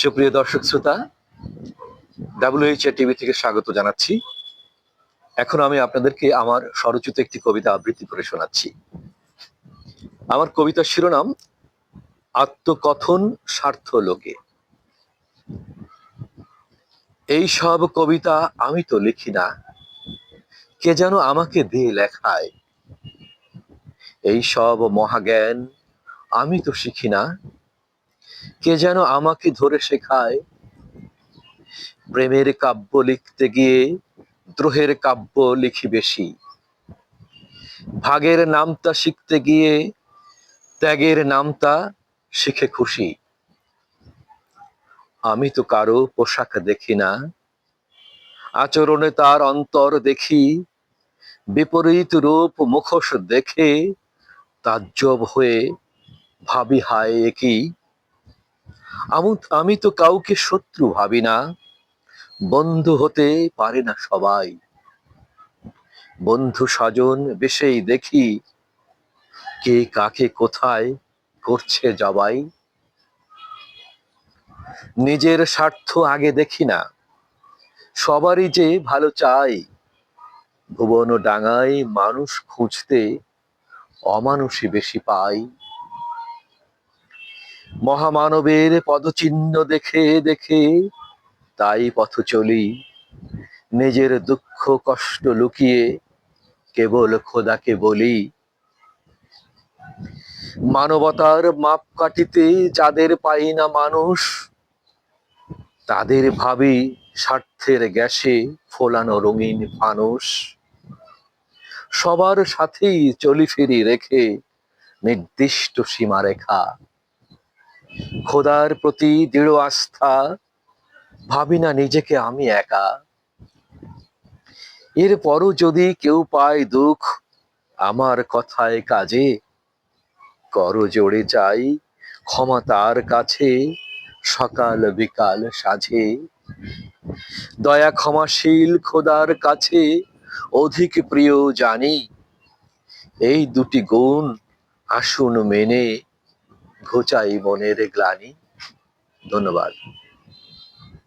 সুপ্রিয় দর্শক শ্রোতা ডাব্লিউএইচ টিভি থেকে স্বাগত জানাচ্ছি। এখন আমি আপনাদেরকে আমার স্বরচিত একটি কবিতা আবৃত্তি করে শোনাচ্ছি। আমার কবিতার শিরোনাম, আত্মকথন স্বার্থ লোকে। এই সব কবিতা আমি তো লিখি না, কে যেন আমাকে দিয়ে লেখায়। এই সব মহাজ্ঞান আমি তো শিখি না কে যেন আমাকে ধরে শেখায়। প্রেমের কাব্য লিখতে গিয়ে দ্রোহের কাব্য লিখি বেশি। ভাগের নামতা শিখতে গিয়ে ত্যাগের নামতা শিখে খুশি। আমি তো কারও পোশাক দেখি না। আচরণে তার অন্তর দেখি। বিপরীত রূপ মুখোশ দেখে তাজ্জব হয়ে ভাবি, হায় একই আমু- তো কাউকে শত্রু ভাবি না। বন্ধু হতে পারে না সবাই। বন্ধু স্বজন বেশেই দেখি কে কাকে কোথায় করছে জবাই। নিজের স্বার্থ আগে দেখি না, সবারই যে ভালো চাই। ভুবন ডাঙায় মানুষ খুঁজতে অমানুষই বেশি পাই মহামানবের পদচিহ্ন দেখে দেখে তাই পথ চলি। নিজের দুঃখ, কষ্ট লুকিয়ে কেবল খোদাকে বলি। মানবতার মাপ কাটিতে যাদের পাই না মানুষ, তাদের ভাবি স্বার্থের গ্যাসে ফোলানো রঙিন ফানুষ। সবার সাথেই চলি ফিরি রেখে নির্দিষ্ট সীমারেখা। খোদার প্রতি দৃঢ় আস্থা, ভাবি না নিজেকে আমি একা। এরপরও যদি কেউ পায় দুঃখ, আমার কথায় কাজে। কর জোড়ে যাই, ক্ষমা তার কাছে, সকাল বিকাল সাঝে। দয়া ক্ষমাশীল খোদার কাছে, অধিক প্রিয় জানি। এই দুটি গুণ আসুন মেনে। ঘোচাই মনের গ্লানি। ধন্যবাদ।